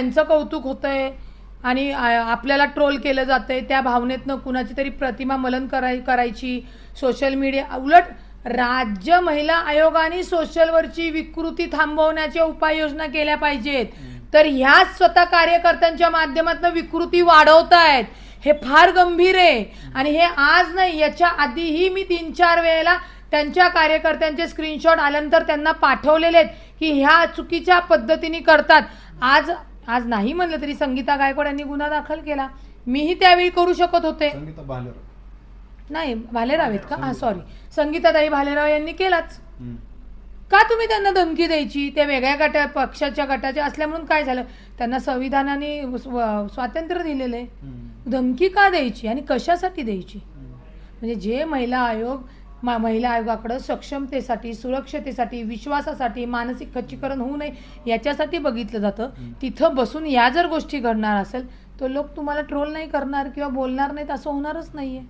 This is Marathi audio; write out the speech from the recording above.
त्यांचं कौतुक होतंय आणि आपल्याला ट्रोल केलं जातंय त्या भावनेतनं कुणाची तरी प्रतिमा मलन कराय करायची सोशल मीडिया उलट राज्य महिला आयोगाने सोशलवरची विकृती थांबवण्याच्या उपाययोजना केल्या पाहिजेत. तर ह्याच स्वतः कार्यकर्त्यांच्या माध्यमातून विकृती वाढवतायत. हे फार गंभीर आहे. आणि हे आज नाही याच्या आधीही मी तीन चार वेळेला त्यांच्या कार्यकर्त्यांचे स्क्रीनशॉट आल्यानंतर त्यांना पाठवलेले आहेत की ह्या चुकीच्या पद्धतीने करतात. आज आज नाही म्हणलं तरी संगीता गायकवाड यांनी गुन्हा दाखल केला. मीही त्यावेळी करू शकत होते. संगीता भालेराव. नाही भालेराव आहेत का? हा सॉरी संगीताताई भालेराव यांनी केलाच. हम्म. का तुम्ही त्यांना धमकी द्यायची? त्या वेगळ्या गटा पक्षाच्या गटाच्या असल्या म्हणून काय झालं? त्यांना संविधानाने स्व- स्वातंत्र्य दिलेलं आहे हम्म. धमकी का द्यायची? आणि कशासाठी द्यायची? हम्म. म्हणजे जे महिला आयोग मा- महिला आयोगाकडं सक्षमतेसाठी सुरक्षतेसाठी विश्वासासाठी मानसिक खच्चीकरण होऊ नये याच्यासाठी बघितलं जातं. तिथं बसून या जर गोष्टी घडणार असेल तर लोक तुम्हाला ट्रोल नाही करणार किंवा बोलणार नाहीत असं होणारच नाहीये.